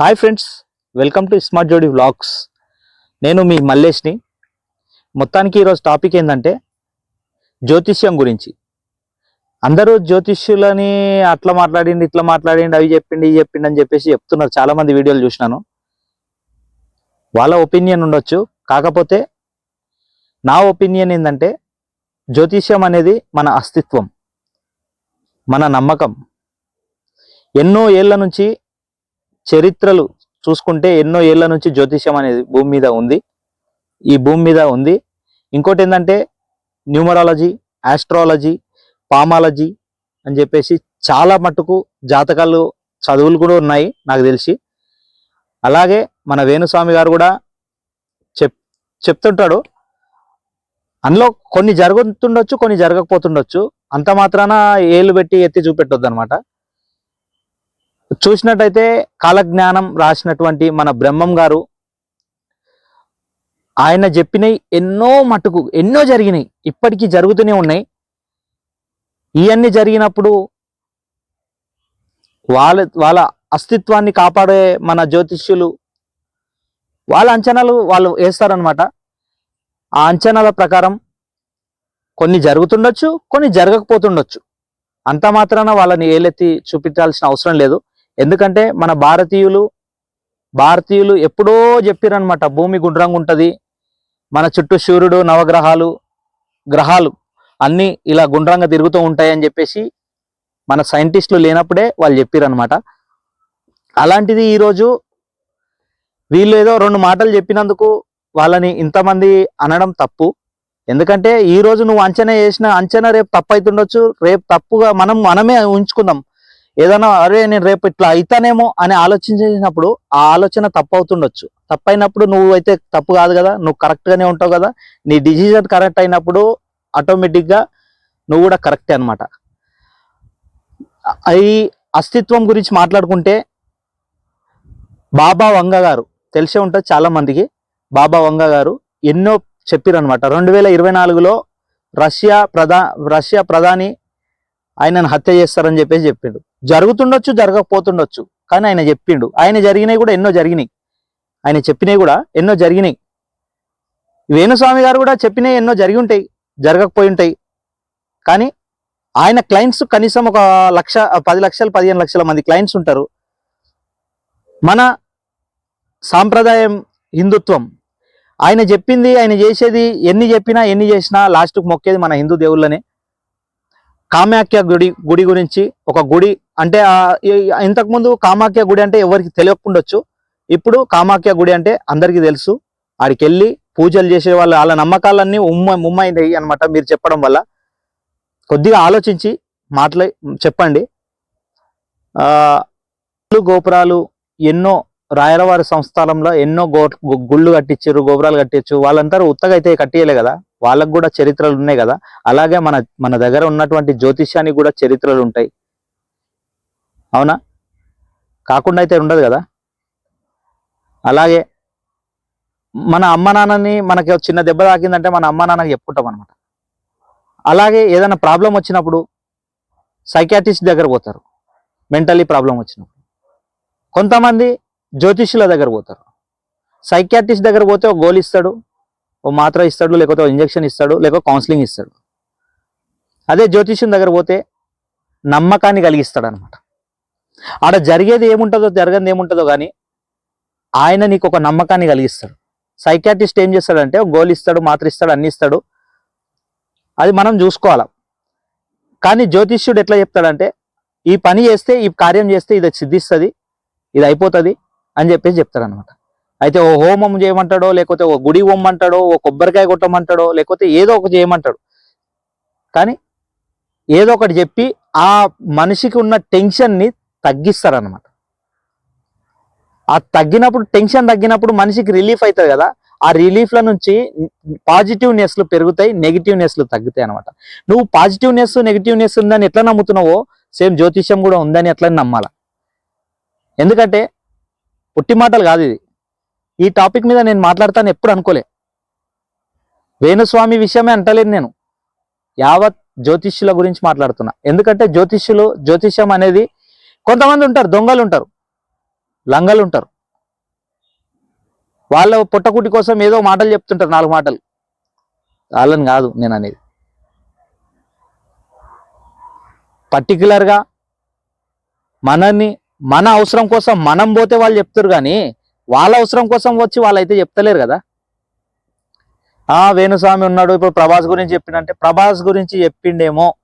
Hi friends welcome to smart Jodi vlogs నేను మీ మల్లేష్ని. మొత్తానికి ఈరోజు టాపిక్ ఏంటంటే జ్యోతిష్యం గురించి. అందరూ జ్యోతిష్యులని అట్లా మాట్లాడిండి ఇట్లా మాట్లాడిండి అవి చెప్పిండి ఇవి చెప్పిండి అని చెప్పేసి చెప్తున్నారు చాలామంది వీడియోలు చూసినాను. వాళ్ళ ఒపీనియన్ ఉండొచ్చు. కాకపోతే నా ఒపీనియన్ ఏంటంటే జ్యోతిష్యం అనేది మన అస్తిత్వం మన నమ్మకం. ఎన్నో ఏళ్ళ నుంచి చరిత్రలు చూసుకుంటే ఎన్నో ఏళ్ళ నుంచి జ్యోతిష్యం అనేది భూమి మీద ఉంది. ఈ భూమి మీద ఉంది. ఇంకోటి ఏంటంటే న్యూమరాలజీ ఆస్ట్రాలజీ పామాలజీ అని చెప్పేసి చాలా మట్టుకు జాతకాలు చదువులు కూడా ఉన్నాయి నాకు తెలిసి. అలాగే మన వేణుస్వామి గారు కూడా చెప్ చెప్తుంటాడు. అందులో కొన్ని జరుగుతుండొచ్చు కొన్ని జరగకపోతుండొచ్చు. అంత మాత్రాన ఏళ్ళు పెట్టి ఎత్తి చూపెట్టొద్దు అనమాట చూసినట్టయితే కాలజ్ఞానం రాసినటువంటి మన బ్రహ్మం గారు ఆయన చెప్పినవి ఎన్నో మటుకు ఎన్నో జరిగినాయి ఇప్పటికీ జరుగుతూనే ఉన్నాయి. ఇవన్నీ జరిగినప్పుడు వాళ్ళ వాళ్ళ అస్తిత్వాన్ని కాపాడే మన జ్యోతిష్యులు వాళ్ళ అంచనాలు వాళ్ళు వేస్తారనమాట ఆ అంచనాల ప్రకారం కొన్ని జరుగుతుండొచ్చు కొన్ని జరగకపోతుండొచ్చు. అంత మాత్రాన వాళ్ళని ఏలెత్తి చూపించాల్సిన అవసరం లేదు. ఎందుకంటే మన భారతీయులు భారతీయులు ఎప్పుడో చెప్పిరనమాట భూమి గుండ్రంగా ఉంటుంది మన చుట్టూ సూర్యుడు నవగ్రహాలు గ్రహాలు అన్నీ ఇలా గుండ్రంగా తిరుగుతూ ఉంటాయని చెప్పేసి మన సైంటిస్టులు లేనప్పుడే వాళ్ళు చెప్పిరనమాట అలాంటిది ఈరోజు వీళ్ళు ఏదో రెండు మాటలు చెప్పినందుకు వాళ్ళని ఇంతమంది అనడం తప్పు. ఎందుకంటే ఈ రోజు నువ్వు అంచనా వేసిన అంచనా రేపు తప్పు అవుతుండొచ్చు రేపు తప్పుగా మనం మనమే ఉంచుకుందాం ఏదైనా అరే నేను రేపు ఇట్లా అవుతానేమో అని ఆలోచించినప్పుడు ఆ ఆలోచన తప్పు అవుతుండొచ్చు తప్పైనప్పుడు నువ్వు అయితే తప్పు కాదు కదా నువ్వు కరెక్ట్గానే ఉంటావు కదా నీ డిసిజన్ కరెక్ట్ అయినప్పుడు ఆటోమేటిక్గా నువ్వు కూడా కరెక్టే అనమాట ఈ అస్తిత్వం గురించి మాట్లాడుకుంటే బాబా వంగ గారు తెలిసే ఉంటుంది చాలామందికి బాబా వంగ గారు ఎన్నో చెప్పిరనమాట రెండు వేల ఇరవై నాలుగులో రష్యా ప్రధా రష్యా ప్రధాని ఆయనను హత్య చేస్తారని చెప్పేసి చెప్పిండు. జరుగుతుండొచ్చు జరగకపోతుండొచ్చు కానీ ఆయన చెప్పిండు. ఆయన జరిగినాయి కూడా ఎన్నో జరిగినాయి. ఆయన చెప్పినవి కూడా ఎన్నో జరిగినాయి. వేణుస్వామి గారు కూడా చెప్పినవి ఎన్నో జరిగి ఉంటాయి జరగకపోయి ఉంటాయి. కానీ ఆయన క్లయింట్స్ కనీసం ఒక లక్ష పది లక్షలు పదిహేను లక్షల మంది క్లయింట్స్ ఉంటారు. మన సాంప్రదాయం హిందుత్వం. ఆయన చెప్పింది ఆయన చేసేది ఎన్ని చెప్పినా ఎన్ని చేసినా లాస్ట్కి మొక్కేది మన హిందూ దేవుళ్ళనే. కామాఖ్య గుడి గుడి గురించి ఒక గుడి అంటే ఇంతకుముందు కామాఖ్య గుడి అంటే ఎవరికి తెలియకుండొచ్చు. ఇప్పుడు కామాఖ్య గుడి అంటే అందరికీ తెలుసు. ఆడికి వెళ్ళి పూజలు చేసే వాళ్ళ వాళ్ళ నమ్మకాలన్నీ ఉమ్మ ముమ్మైనాయి అనమాట మీరు చెప్పడం వల్ల. కొద్దిగా ఆలోచించి మాట్లా చెప్పండి. గోపురాలు ఎన్నో రాయలవారి సంస్థానంలో ఎన్నో గో గుళ్ళు కట్టించారు గోపురాలు కట్టించు వాళ్ళంతా ఉత్తగా అయితే కట్టియలే కదా. వాళ్ళకు కూడా చరిత్రలు ఉన్నాయి కదా. అలాగే మన మన దగ్గర ఉన్నటువంటి జ్యోతిష్యానికి కూడా చరిత్రలు ఉంటాయి. అవునా? కాకుండా అయితే ఉండదు కదా. అలాగే మన అమ్మ నాన్నని మనకి చిన్న దెబ్బ తాకిందంటే మన అమ్మ నాన్నకి చెప్పుకుంటాం అనమాట అలాగే ఏదైనా ప్రాబ్లం వచ్చినప్పుడు సైకాటిస్ట్ దగ్గర పోతారు. మెంటలీ ప్రాబ్లం వచ్చినప్పుడు. కొంతమంది జ్యోతిష్యుల దగ్గర పోతారు. సైకాటిస్ట్ దగ్గర పోతే ఒక గోల్ ఇస్తాడు. ఓ మాత్ర ఇస్తాడు లేకపోతే ఇంజెక్షన్ ఇస్తాడు లేకపోతే కౌన్సిలింగ్ ఇస్తాడు. అదే జ్యోతిష్యం దగ్గర పోతే నమ్మకాన్ని కలిగిస్తాడు అనమాట ఆడ జరిగేది ఏముంటుందో జరగదు ఏముంటుందో కానీ ఆయన నీకు ఒక నమ్మకాన్ని కలిగిస్తాడు. సైకాటిస్ట్ ఏం చేస్తాడంటే ఒక గోల్ ఇస్తాడు మాత్ర ఇస్తాడు అన్ని ఇస్తాడు. అది మనం చూసుకోవాలి? కానీ జ్యోతిష్యుడు ఎట్లా చెప్తాడంటే ఈ పని చేస్తే ఈ కార్యం చేస్తే ఇది సిద్ధిస్తుంది ఇది అయిపోతుంది అని చెప్పేసి చెప్తాడు అనమాట అయితే ఓ హోమం చేయమంటాడో లేకపోతే ఓ గుడి హోమంటాడో ఓ కొబ్బరికాయ కొట్టమంటాడో లేకపోతే ఏదో ఒకటి చేయమంటాడు. కానీ ఏదో ఒకటి చెప్పి ఆ మనిషికి ఉన్న టెన్షన్ని తగ్గిస్తారనమాట ఆ తగ్గినప్పుడు టెన్షన్ తగ్గినప్పుడు మనిషికి రిలీఫ్ అవుతుంది కదా. ఆ రిలీఫ్ల నుంచి పాజిటివ్నెస్లు పెరుగుతాయి నెగిటివ్నెస్లు తగ్గుతాయి అనమాట నువ్వు పాజిటివ్నెస్ నెగిటివ్నెస్ ఉందని ఎట్లా నమ్ముతున్నావో సేమ్ జ్యోతిష్యం కూడా ఉందని ఎట్లా నమ్మాలా? ఎందుకంటే పుట్టి మాటలు కాదు ఇది. ఈ టాపిక్ మీద నేను మాట్లాడతాను ఎప్పుడు అనుకోలే. వేణుస్వామి విషయమే అంటలేను నేను. యావత్ జ్యోతిష్యుల గురించి మాట్లాడుతున్నా. ఎందుకంటే జ్యోతిష్యులు జ్యోతిష్యం అనేది కొంతమంది ఉంటారు దొంగలు ఉంటారు లంగలు ఉంటారు. వాళ్ళ పుట్టకుటి కోసం ఏదో మాటలు చెప్తుంటారు నాలుగు మాటలు. వాళ్ళని కాదు నేను అనేది. పర్టికులర్గా మనని మన అవసరం కోసం మనం పోతే వాళ్ళు చెప్తారు కానీ వాళ్ళ అవసరం కోసం వచ్చి వాళ్ళైతే చెప్తలేరు కదా? ఆ వేణుస్వామి ఉన్నాడు. ఇప్పుడు ప్రభాస్ గురించి చెప్పిండంటే ప్రభాస్ గురించి చెప్పిండేమో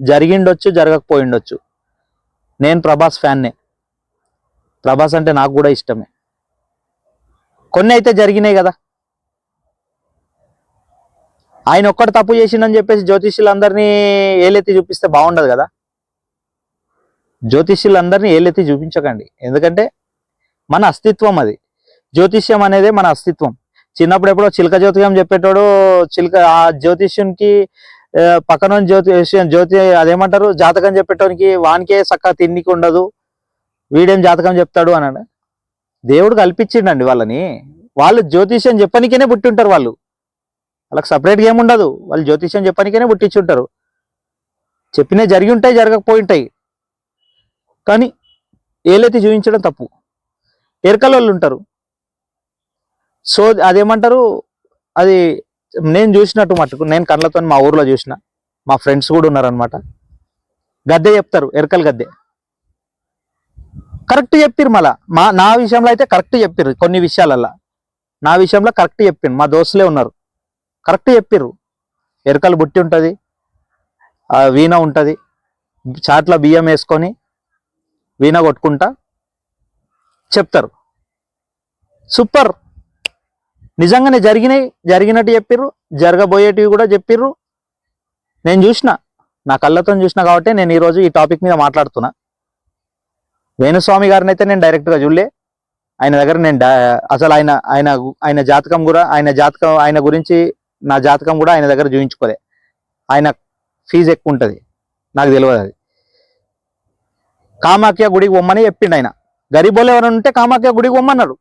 జరిగిండొచ్చు జరగకపోయిండొచ్చు. నేను ప్రభాస్ ఫ్యాన్నే. ప్రభాస్ అంటే నాకు కూడా ఇష్టమే. కొన్ని అయితే జరిగినాయి కదా? ఆయన ఒక్కటి తప్పు చేసిండని చెప్పేసి జ్యోతిష్యులందరినీ ఏలెత్తి చూపిస్తే బాగుండదు కదా? జ్యోతిష్యులందరినీ ఏలెత్తి చూపించకండి. ఎందుకంటే మన అస్తిత్వం అది. జ్యోతిష్యం అనేది మన అస్తిత్వం. చిన్నప్పుడు ఎప్పుడో చిలక జ్యోతిషం చెప్పేటోడు చిలక ఆ జ్యోతిష్యునికి పక్కన జ్యోతిష్యం జ్యోతి అదేమంటారు? జాతకం చెప్పేటోనికి వానికే చక్కగా తిండికి ఉండదు. వీడేం జాతకం చెప్తాడు అన్నాడు. దేవుడు కల్పించిండండి వాళ్ళని. వాళ్ళు జ్యోతిష్యం చెప్పనికేనే పుట్టి ఉంటారు వాళ్ళు. వాళ్ళకి సపరేట్గా ఏమి ఉండదు వాళ్ళు జ్యోతిష్యం చెప్పనికేనే పుట్టించి ఉంటారు చెప్పినవి జరిగి ఉంటాయి జరగకపోయి ఉంటాయి. కానీ ఏలైతే చూపించడం తప్పు. ఎరకలోళ్ళు ఉంటారు. సో అదేమంటారు? అది నేను చూసినట్టు మటుకు నేను కళ్ళతో మా ఊర్లో చూసిన మా ఫ్రెండ్స్ కూడా ఉన్నారనమాట గద్దె చెప్తారు ఎరకల గద్దె. కరెక్ట్ చెప్పిర్రు మళ్ళా. మా నా విషయంలో అయితే కరెక్ట్ చెప్పిర్రు కొన్ని విషయాలల్లో. నా విషయంలో కరెక్ట్ చెప్పిండు మా దోస్తులే ఉన్నారు. కరెక్ట్ చెప్పిర్రు. ఎరకలు బుట్టి ఉంటుంది వీణ ఉంటుంది. చాట్ల బియ్యం వేసుకొని వీణ కొట్టుకుంటా చెప్తారు. సూపర్. నిజంగానే జరిగినాయి జరిగినట్టు చెప్పిర్రు జరగబోయేటివి కూడా చెప్పిర్రు. నేను చూసిన నా కళ్ళతో చూసిన కాబట్టి నేను ఈరోజు ఈ టాపిక్ మీద మాట్లాడుతున్నా. వేణుస్వామి గారిని అయితే నేను డైరెక్ట్గా చూడలే. ఆయన దగ్గర నేను అసలు ఆయన ఆయన ఆయన జాతకం కూడా ఆయన జాతకం ఆయన గురించి నా జాతకం కూడా ఆయన దగ్గర చూపించుకోలే ఆయన ఫీజు ఎక్కువ ఉంటుంది. నాకు తెలియదు అది. కామాఖ్య గుడికి పొమ్మని చెప్పిండు ఆయన. గరీబోలు ఎవరైనా ఉంటే కామాఖ్య గుడికి పొమ్మన్నాడు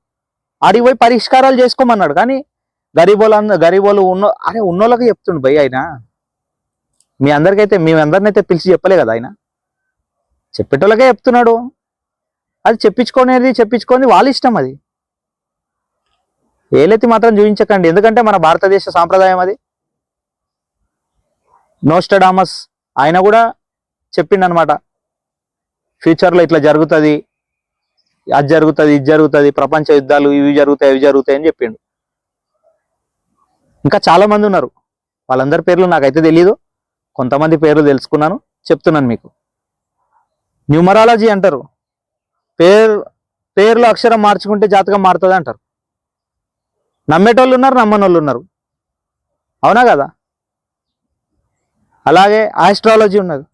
ఆడికి పోయి పరిష్కారాలు చేసుకోమన్నాడు. కానీ గరీబోలు అంద గరీబోలు ఉన్న అరే ఉన్నోళ్ళకి చెప్తుండు భయ్ ఆయన. మీ అందరికైతే మీ అందరినైతే పిలిచి చెప్పలే కదా ఆయన. చెప్పేటోళ్ళకే చెప్తున్నాడు. అది చెప్పించుకునేది చెప్పించుకొని వాళ్ళ ఇష్టం అది. ఏలెత్తి మాత్రం చూపించకండి ఎందుకంటే మన భారతదేశ సాంప్రదాయం అది. నోస్టడామస్ ఆయన కూడా చెప్పిండనమాట ఫ్యూచర్లో ఇట్లా జరుగుతుంది. అది జరుగుతుంది ఇది జరుగుతుంది ప్రపంచ యుద్ధాలు ఇవి జరుగుతాయి ఇవి జరుగుతాయి అని చెప్పిండు. ఇంకా చాలా మంది ఉన్నారు. వాళ్ళందరి పేర్లు నాకైతే తెలియదు కొంతమంది పేర్లు తెలుసుకున్నాను చెప్తున్నాను మీకు. న్యూమరాలజీ అంటారు. పేరు పేర్లు అక్షరం మార్చుకుంటే జాతకం మారుతుంది అంటారు. నమ్మేటోళ్ళు ఉన్నారు నమ్మనోళ్ళు ఉన్నారు. అవునా కదా? అలాగే ఆస్ట్రాలజీ ఉన్నది.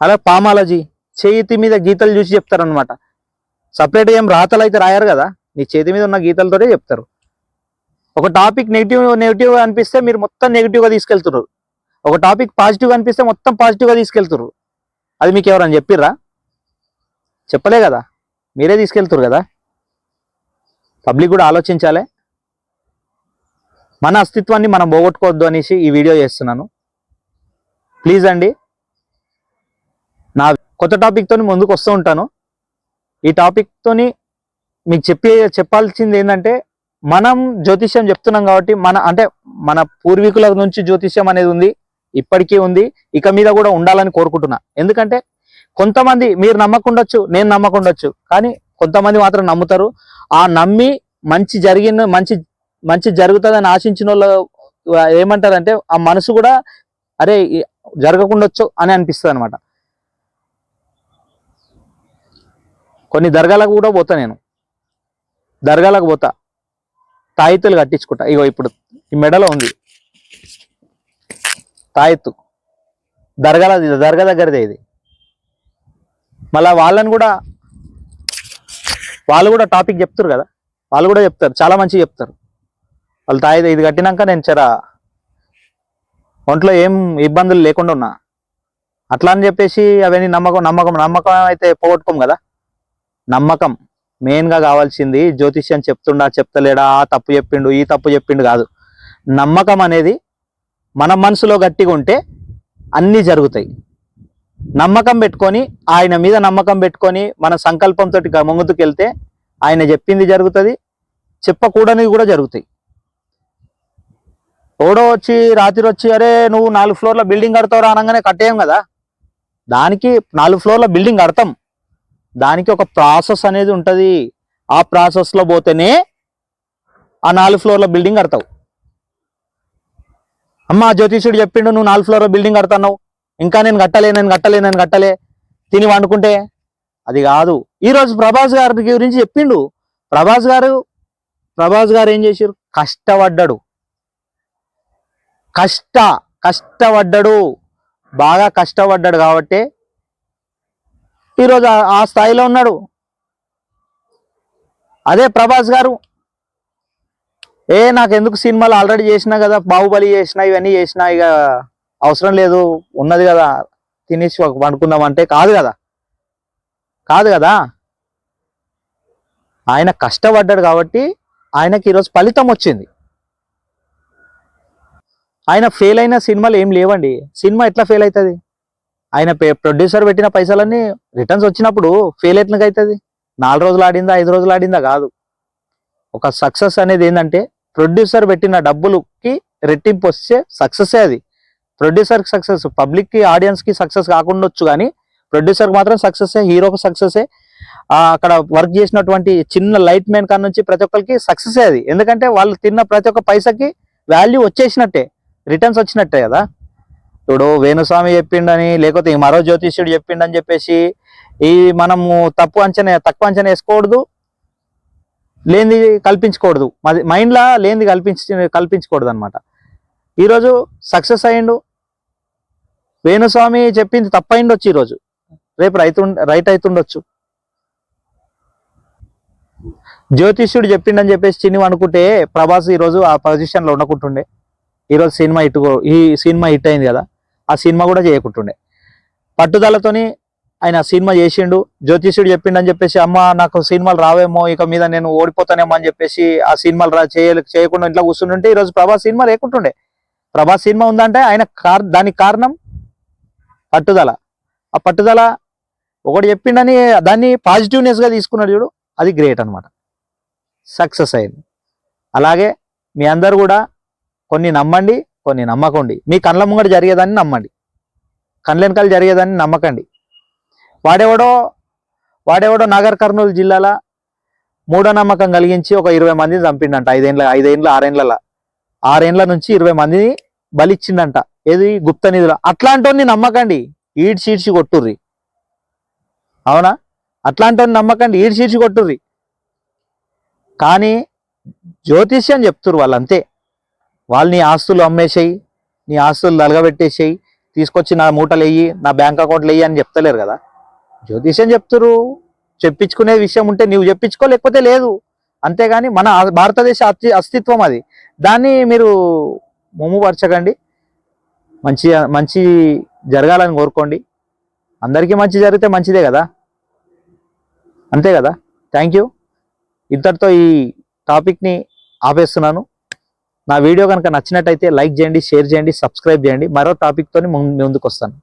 అలాగే పామాలజీ చేతి మీద గీతలు చూసి చెప్తారనమాట సపరేట్ ఏం రాతలు అయితే రాయరు కదా? నీ చేతి మీద ఉన్న గీతలతోనే చెప్తారు. ఒక టాపిక్ నెగిటివ్ నెగిటివ్ అనిపిస్తే మీరు మొత్తం నెగిటివ్గా తీసుకెళ్తున్నారు ఒక టాపిక్ పాజిటివ్ అనిపిస్తే మొత్తం పాజిటివ్గా తీసుకెళ్తున్నారు అది మీకు ఎవరని చెప్పిర్రా? చెప్పలే కదా? మీరే తీసుకెళ్తురు కదా? పబ్లిక్ కూడా ఆలోచించాలి. మన అస్తిత్వాన్ని మనం పోగొట్టుకోవద్దు అనేసి ఈ వీడియో చేస్తున్నాను. ప్లీజ్ అండి. నా కొత్త టాపిక్తో ముందుకు వస్తూ ఉంటాను. ఈ టాపిక్తోని మీకు చెప్పే చెప్పాల్సింది ఏంటంటే మనం జ్యోతిష్యం చెప్తున్నాం కాబట్టి మన అంటే మన పూర్వీకుల నుంచి జ్యోతిష్యం అనేది ఉంది ఇప్పటికీ ఉంది ఇక మీద కూడా ఉండాలని కోరుకుంటున్నా. ఎందుకంటే కొంతమంది మీరు నమ్మకుండొచ్చు నేను నమ్మకుండొచ్చు కానీ కొంతమంది మాత్రం నమ్ముతారు. ఆ నమ్మి మంచి జరిగిన మంచి మంచి జరుగుతుందని ఆశించిన వాళ్ళు ఏమంటారంటే ఆ మనసు కూడా అరే జరగకుండొచ్చు అని అనిపిస్తుంది అనమాట కొన్ని దర్గాలకు కూడా పోతా నేను. దర్గాలకు పోతా. తాయితులు కట్టించుకుంటా. ఇగో ఇప్పుడు ఈ మెడలో ఉంది. తాయిత్తు. దర్గాల దర్గా దగ్గరదే ఇది. మళ్ళా వాళ్ళని కూడా వాళ్ళు కూడా టాపిక్ చెప్తారు కదా. వాళ్ళు కూడా చెప్తారు. చాలా మంచిగా చెప్తారు. వాళ్ళు తాయి ఇది కట్టినాక నేను చరా ఒంట్లో ఏం ఇబ్బందులు లేకుండా ఉన్నా. అట్లా అని చెప్పేసి అవన్నీ నమ్మకం నమ్మకం నమ్మకం అయితే పోగొట్టుకోం కదా. నమ్మకం. మెయిన్గా కావాల్సింది జ్యోతిష్యం చెప్తుండా చెప్తలేడా ఆ తప్పు చెప్పిండు ఈ తప్పు చెప్పిండు కాదు. నమ్మకం అనేది మన మనసులో గట్టిగా ఉంటే అన్నీ జరుగుతాయి. నమ్మకం పెట్టుకొని ఆయన మీద నమ్మకం పెట్టుకొని మన సంకల్పంతో ముందుకెళ్తే ఆయన చెప్పింది జరుగుతుంది చెప్పకూడనివి కూడా జరుగుతాయి. ఎవడో వచ్చి రాత్రి వచ్చి అరే నువ్వు నాలుగు ఫ్లోర్ల బిల్డింగ్ కడతావు అనగానే కట్టేయం కదా. దానికి నాలుగు ఫ్లోర్ల బిల్డింగ్ కడతాం. దానికి ఒక ప్రాసెస్ అనేది ఉంటుంది. ఆ ప్రాసెస్లో పోతేనే ఆ నాలుగు ఫ్లోర్ల బిల్డింగ్ కడతావు. అమ్మ జ్యోతిషుడు చెప్పిండు నువ్వు నాలుగు ఫ్లోర్ల బిల్డింగ్ కడతావు ఇంకా నేను కట్టలే నేను కట్టలే నేను కట్టలే. తిని వండుకుంటే? అది కాదు. ఈరోజు ప్రభాస్ గారి గురించి చెప్పిండు. ప్రభాస్ గారు ప్రభాస్ గారు ఏం చేశారు కష్టపడ్డాడు. కష్ట కష్టపడ్డాడు. బాగా కష్టపడ్డాడు కాబట్టి ఈరోజు ఆ- స్థాయిలో ఉన్నాడు. అదే ప్రభాస్ గారు. ఏ నాకు ఎందుకు సినిమాలు ఆల్రెడీ చేసినా కదా బాహుబలి చేసిన ఇవన్నీ చేసినా ఇక అవసరం లేదు ఉన్నది కదా తినేసి ఒక పండుకుందాం అంటే కాదు కదా. కాదు కదా. ఆయన కష్టపడ్డాడు కాబట్టి ఆయనకి ఈరోజు ఫలితం వచ్చింది. ఆయన ఫెయిల్ అయిన సినిమాలు ఏం లేవండి. సినిమా ఎట్లా ఫెయిల్ అవుతుంది? ఆయన ప్రొడ్యూసర్ పెట్టిన పైసలన్నీ రిటర్న్స్ వచ్చినప్పుడు ఫెయిల్ ఎట్లకి అవుతుంది నాలుగు రోజులు ఆడిందా ఐదు రోజులు ఆడిందా కాదు. ఒక సక్సెస్ అనేది ఏంటంటే ప్రొడ్యూసర్ పెట్టిన డబ్బులకి రెట్టింపు వస్తే సక్సెస్ అది. ప్రొడ్యూసర్కి సక్సెస్ పబ్లిక్కి ఆడియన్స్కి సక్సెస్ కాకుండా వచ్చు కానీ ప్రొడ్యూసర్కి మాత్రం సక్సెస్ హీరోకి సక్సెస్ అక్కడ వర్క్ చేసినటువంటి చిన్న లైట్ మ్యాన్ కాడ నుంచి ప్రతి ఒక్కరికి సక్సెస్ అది. ఎందుకంటే వాళ్ళు తిన్న ప్రతి ఒక్క పైసకి వాల్యూ వచ్చేసినట్టే రిటర్న్స్ వచ్చినట్టే కదా. ఇప్పుడు వేణుస్వామి చెప్పిండని లేకపోతే మరో జ్యోతిష్యుడు చెప్పిండని చెప్పేసి ఈ మనము తప్పు అంచనా తక్కువ అంచనా వేసుకోకూడదు లేనిది కల్పించకూడదు. మాది మైండ్లా లేనిది కల్పించి కల్పించకూడదు అనమాట ఈరోజు సక్సెస్ అయ్యిండు. వేణుస్వామి చెప్పింది తప్పయిండొచ్చు ఈరోజు. రేపు రైతు రైట్ అవుతుండొచ్చు జ్యోతిష్యుడు చెప్పిండని చెప్పేసి చిన్ని అనుకుంటే ప్రభాస్ ఈరోజు ఆ పొజిషన్లో ఉండకుంటుండే. ఈరోజు సినిమా హిట్ ఈ సినిమా హిట్ అయింది కదా. ఆ సినిమా కూడా చేయకుంటుండే. పట్టుదలతోని ఆయన సినిమా చేసిండు. జ్యోతిష్యుడు చెప్పిండని చెప్పేసి అమ్మ నాకు సినిమాలు రావేమో ఇక మీద నేను ఓడిపోతానేమో అని చెప్పేసి ఆ సినిమాలు రా చేయకుండా ఇంట్లో కూర్చుంటుంటే ఈరోజు ప్రభాస్ సినిమా లేకుంటుండే ప్రభాస్ సినిమా ఉందంటే ఆయన కార్ దానికి కారణం పట్టుదల. ఆ పట్టుదల ఒకటి చెప్పిండని దాన్ని పాజిటివ్నెస్గా తీసుకున్నాడు చూడు అది గ్రేట్ అన్నమాట. సక్సెస్ అయింది. అలాగే మీ అందరు కూడా కొన్ని నమ్మండి. కొన్ని నమ్మకండి. మీ కళ్ళ ముంగట జరిగేదాన్ని నమ్మండి. కండ్ల వెనకాల జరిగేదాన్ని నమ్మకండి. వాడెవడో వాడెవడో నాగర్ కర్నూలు జిల్లాల మూఢనమ్మకం కలిగించి ఒక ఇరవై మందిని చంపిండంట. ఐదేండ్ల ఐదేండ్ల ఆరేండ్ల ఆరేండ్ల నుంచి ఇరవై మందిని బలిచ్చిండంట. ఏది? గుప్త నిధులు. అట్లాంటి నమ్మకండి. ఈడ్చి ఈడ్చి కొట్టుర్రి. అవునా? అట్లాంటి నమ్మకండి. ఈడ్చి ఈడ్చి కొట్టుర్రి. కానీ జ్యోతిష్యం చెప్తురు వాళ్ళు అంతే వాళ్ళు నీ ఆస్తులు అమ్మేసేయి నీ ఆస్తులు నలగబెట్టేసేయి తీసుకొచ్చి నా మూటలు వెయ్యి నా బ్యాంక్ అకౌంట్లు వెయ్యి అని చెప్తలేరు కదా. జ్యోతిష్యం చెప్తురు చెప్పించుకునే విషయం ఉంటే నువ్వు చెప్పించుకో లేకపోతే లేదు. అంతేగాని మన భారతదేశ అతి అస్తిత్వం అది. దాన్ని మీరు మొమ్ముపరచకండి మంచి మంచి జరగాలని కోరుకోండి. అందరికీ మంచి జరిగితే మంచిదే కదా. అంతే కదా. Thank you. ఇంతటితో ఈ టాపిక్ని ఆపేస్తున్నాను. నా వీడియో కనుక నచ్చినట్టయితే లైక్ చేయండి షేర్ చేయండి సబ్స్క్రైబ్ చేయండి. మరో టాపిక్తో ముందుకు వస్తాను